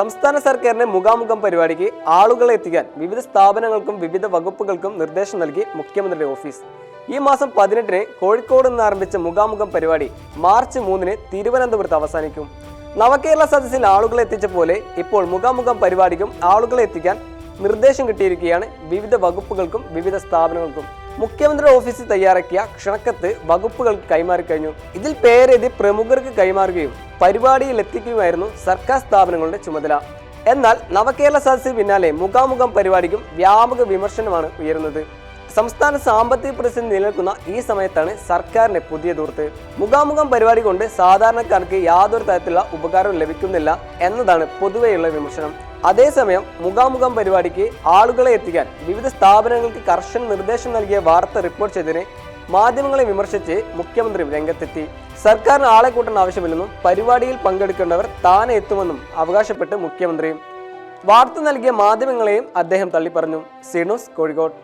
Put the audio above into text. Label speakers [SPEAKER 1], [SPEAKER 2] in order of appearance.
[SPEAKER 1] സംസ്ഥാന സർക്കാരിന്റെ മുഖാമുഖം പരിപാടിക്ക് ആളുകളെ എത്തിക്കാൻ വിവിധ സ്ഥാപനങ്ങൾക്കും വിവിധ വകുപ്പുകൾക്കും നിർദ്ദേശം നൽകി മുഖ്യമന്ത്രിയുടെ ഓഫീസ്. ഈ മാസം പതിനെട്ടിന് കോഴിക്കോട് നിന്ന് ആരംഭിച്ച മുഖാമുഖം പരിപാടി മാർച്ച് മൂന്നിന് തിരുവനന്തപുരത്ത് അവസാനിക്കും. നവകേരള സദസ്സിൽ ആളുകളെ എത്തിച്ച പോലെ ഇപ്പോൾ മുഖാമുഖം പരിപാടിക്കും ആളുകളെ എത്തിക്കാൻ നിർദ്ദേശം കിട്ടിയിരിക്കുകയാണ് വിവിധ വകുപ്പുകൾക്കും വിവിധ സ്ഥാപനങ്ങൾക്കും. മുഖ്യമന്ത്രിയുടെ ഓഫീസിൽ തയ്യാറാക്കിയ ക്ഷണക്കത്ത് വകുപ്പുകൾക്ക് കൈമാറി കഴിഞ്ഞു. ഇതിൽ പേരെഴുതി പ്രമുഖർക്ക് കൈമാറുകയും പരിപാടിയിൽ എത്തിക്കുകയുമായിരുന്നു സർക്കാർ സ്ഥാപനങ്ങളുടെ ചുമതല. എന്നാൽ നവകേരള സദസ്സിന് പിന്നാലെ മുഖാമുഖം പരിപാടിക്കും വ്യാപക വിമർശനമാണ് ഉയരുന്നത്. സംസ്ഥാന സാമ്പത്തിക പ്രതിസന്ധി നിലനിൽക്കുന്ന ഈ സമയത്താണ് സർക്കാരിന്റെ പുതിയ ദൂർത്ത്. മുഖാമുഖം പരിപാടി കൊണ്ട് സാധാരണക്കാർക്ക് യാതൊരു തരത്തിലുള്ള ഉപകാരവും ലഭിക്കുന്നില്ല എന്നതാണ് പൊതുവെയുള്ള വിമർശനം. അതേസമയം മുഖാമുഖം പരിപാടിക്ക് ആളുകളെ എത്തിക്കാൻ വിവിധ സ്ഥാപനങ്ങൾക്ക് കർശന നിർദ്ദേശം നൽകിയ വാർത്ത റിപ്പോർട്ട് ചെയ്തതിനെ മാധ്യമങ്ങളെ വിമർശിച്ച് മുഖ്യമന്ത്രി രംഗത്തെത്തി. സർക്കാരിന് ആളെ കൂട്ടാൻ ആവശ്യമില്ലെന്നും പരിപാടിയിൽ പങ്കെടുക്കേണ്ടവർ താനെ എത്തുമെന്നും അവകാശപ്പെട്ട് മുഖ്യമന്ത്രി. വാർത്ത നൽകിയ മാധ്യമങ്ങളെയും അദ്ദേഹം തള്ളിപ്പറഞ്ഞു. സിനോസ് കോഴിക്കോട്.